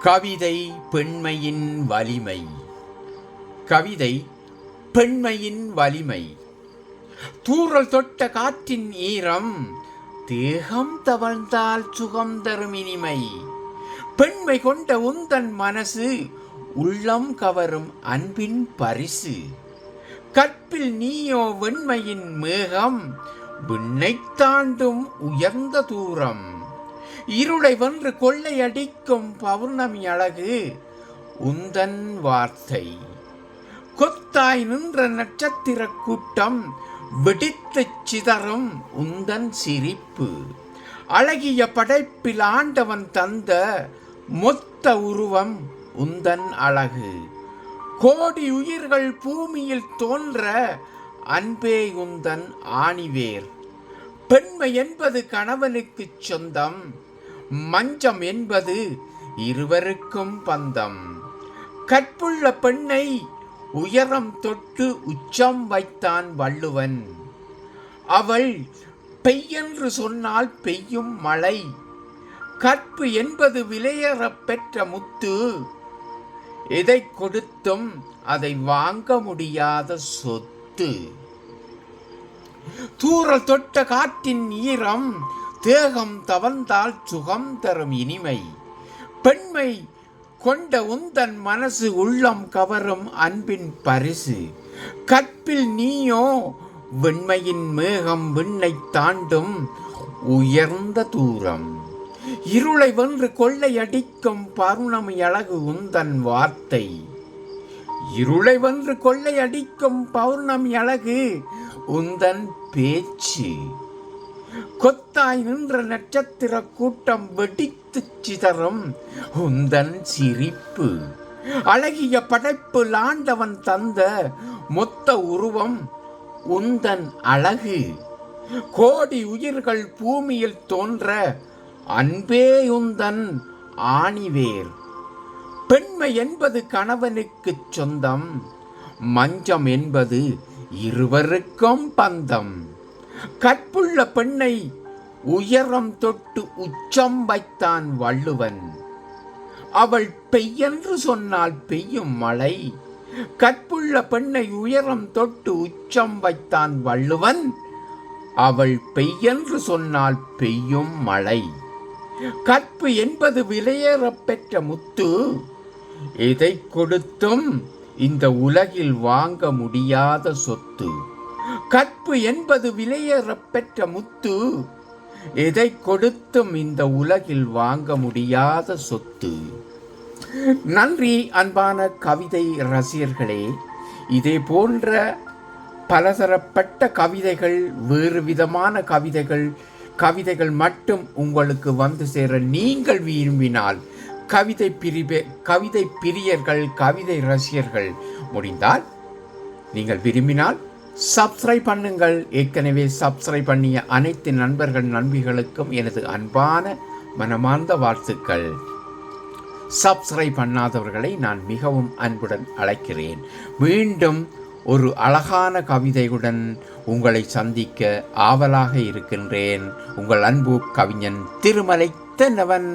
கவிதை பெண்மையின் வலிமை. கவிதை பெண்மையின் வலிமை. தூறல் தொட்ட காற்றின் ஈரம் தேகம் தவழ்ந்தால் சுகம் தரும் இனிமை. பெண்மை கொண்ட உந்தன் மனசு உள்ளம் கவரும் அன்பின் பரிசு. கற்பில் நீயோ வெண்மையின் மேகம் விண்ணை தாண்டும் உயர்ந்த தூரம். இருளை வென்று கொள்ளையடிக்கும் பௌர்ணமி அழகு. உந்தன் வார்த்தை. கொத்தாய் நின்ற நட்சத்திர கூட்டம் வெடித்து சிதறும் உந்தன் சிரிப்பு. அழகிய படைப்பில் ஆண்டவன் தந்த மொத்த உருவம் உந்தன் அழகு. கோடி உயிர்கள் பூமியில் தோன்ற அன்பே உந்தன் ஆணிவேர். பெண்மை என்பது கணவனுக்குச் சொந்தம் மஞ்சம் என்பது இருவருக்கும் பந்தம். கற்புள்ள பெண்ணை உயரம் தொட்டு உச்சம் வைத்தான் வள்ளுவன். அவள் பெய்யென்று சொன்னால் பெய்யும் மழை. கற்பு என்பது விலையற பெற்ற முத்து. எதை கொடுத்தும் அதை வாங்க முடியாத சொத்து. தூரல் தொட்ட காற்றின் ஈரம் தேகம் தவழ்ந்தால் சுகம் தரும் இனிமை. பெண்மை கொண்ட உந்தன் மனசு உள்ளம் கவரும் அன்பின் பரிசு. கற்பில் நீயோ வெண்மையின் மேகம் விண்ணை தாண்டும் உயர்ந்த தூரம். இருளை வென்று கொள்ளையடிக்கும் பருணமி அழகு உந்தன் வார்த்தை. இருளை வென்று கொள்ளையடிக்கும் பௌர்ணமி அழகு உந்தன் பேச்சு. கொத்தாய் நின்ற நட்சத்திர கூட்டம் வெடித்து சிதறும் உந்தன் சிரிப்பு. அழகிய படைப்பு ஆண்டவன் தந்த மொத்த உருவம் உந்தன் அழகு. கோடி உயிர்கள் பூமியில் தோன்ற அன்பே உந்தன் ஆணிவேர். பெண்மை என்பது கணவனுக்குச் சொந்தம் மஞ்சம் என்பது இருவருக்கும் பந்தம். கற்புள்ள பெண்ணை உயரம் தொட்டு உச்சம் வைத்தான் வள்ளுவன். அவள் பெய்யென்று சொன்னால் பெய்யும் மழை. கற்புள்ள பெண்ணை உயரம் தொட்டு உச்சம் வைத்தான் வள்ளுவன். அவள் பெய்யென்று சொன்னால் பெய்யும் மழை. கற்பு என்பது விலையேறப் பெற்ற முத்து. இதை கொடுத்தும் இந்த உலகில் வாங்க முடியாத சொத்து. கற்பு என்பது விலையேறப்பெற்ற முத்து. எதை கொடுத்தும் இந்த உலகில் வாங்க முடியாத சொத்து. நன்றி அன்பான கவிதை ரசிகர்களே. இதே போன்ற பலதரப்பட்ட கவிதைகள் வேறு விதமான கவிதைகள் கவிதைகள் மட்டும் உங்களுக்கு வந்து சேர நீங்கள் விரும்பினால் கவிதை பிரிவே கவிதை பிரியர்கள் கவிதை ரசிகர்கள். முடிந்தால் நீங்கள் விரும்பினால் சப்ஸ்கிரைப் பண்ணுங்கள். ஏற்கனவே சப்ஸ்கிரைப் பண்ணிய அனைத்து நண்பர்கள் நண்பிகளுக்கும் எனது அன்பான மனமார்ந்த வாழ்த்துக்கள். சப்ஸ்கிரைப் பண்ணாதவர்களை நான் மிகவும் அன்புடன் அழைக்கிறேன். மீண்டும் ஒரு அழகான கவிதையுடன் உங்களை சந்திக்க ஆவலாக இருக்கின்றேன். உங்கள் அன்பு கவிஞன் திருமலை தென்னவன்.